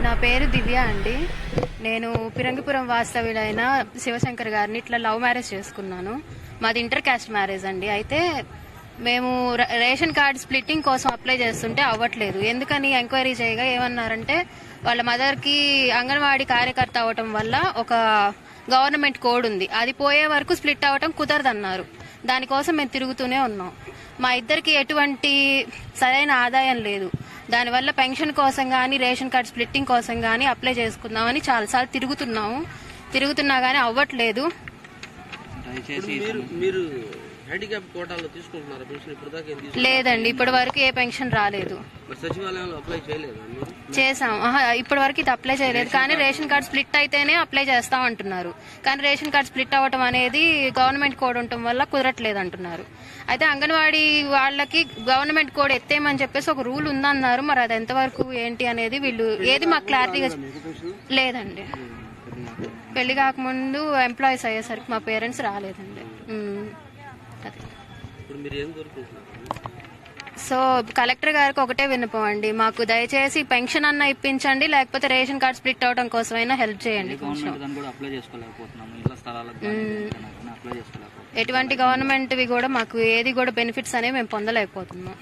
నా పేరు దివ్య అండి. నేను పిరంగిపురం వాస్తవ్యుడైన శివశంకర్ గారిని ఇట్లా లవ్ మ్యారేజ్ చేసుకున్నాను. మాది ఇంటర్ క్యాస్ట్ మ్యారేజ్ అండి. అయితే మేము ర- రేషన్ కార్డ్ స్ప్లిట్టింగ్ కోసం అప్లై చేస్తుంటే అవ్వట్లేదు. ఎందుకని ఎంక్వైరీ చేయగా ఏమన్నారంటే వాళ్ళ మదర్కి అంగన్వాడీ కార్యకర్త అవటం వల్ల ఒక గవర్నమెంట్ కోడ్ ఉంది. అది పోయే వరకు స్ప్లిట్ అవ్వటం కుదరదన్నారు. దానికోసం మేము తిరుగుతూనే ఉన్నాం. మా ఇద్దరికి ఎటువంటి సరైన ఆదాయం లేదు. దానివల్ల పెన్షన్ కోసం కానీ రేషన్ కార్డ్ స్ప్లిట్టింగ్ కోసం కానీ అప్లై చేసుకుందామని చాలాసార్లు తిరుగుతున్నాము. తిరుగుతున్నా కానీ అవ్వట్లేదు. దయచేసి ఈ మీరు మీరు హ్యాండిక్యాప్ కోటాలో తీసుకుంటున్నారా? పెన్షన్ ఇప్పుడు దాకా ఏం తీసుకున్నారు? లేదండి ఇప్పటి వరకు ఏ పెన్షన్ రాలేదు. మరి సచివాలయంలో అప్లై చేయలేదా మీరు? చేసాం ఆహా, ఇప్పటి వరకు ఇది అప్లై చేయలేదు. కానీ రేషన్ కార్డ్ స్ప్లిట్ అయితేనే అప్లై చేస్తాం అంటున్నారు. కానీ రేషన్ కార్డ్ స్ప్లిట్ అవ్వటం అనేది గవర్నమెంట్ కోడ్ ఉండటం వల్ల కుదరట్లేదు అంటున్నారు అయితే అంగన్వాడీ వాళ్ళకి గవర్నమెంట్ కోడ్ ఎత్తేయమని చెప్పేసి ఒక రూల్ ఉందన్నారు. మరి అది ఎంతవరకు ఏంటి అనేది వీళ్ళు ఏది మాకు క్లారిటీగా లేదండి. పెళ్ళి కాకముందు ఎంప్లాయీస్ అయ్యేసరికి మా పేరెంట్స్ రాలేదండి. ఉమ్, సో కలెక్టర్ గారికి ఒకటే విన్నపం అండి. మాకు దయచేసి పెన్షన్ అన్న ఇప్పించండి లేకపోతే రేషన్ కార్డ్ స్ప్లిట్ అవడం కోసమైనా హెల్ప్ చేయండి ఎటువంటి గవర్నమెంట్వి కూడా మాకు ఏది కూడా బెనిఫిట్స్ అనేవి మేము పొందలేకపోతున్నాం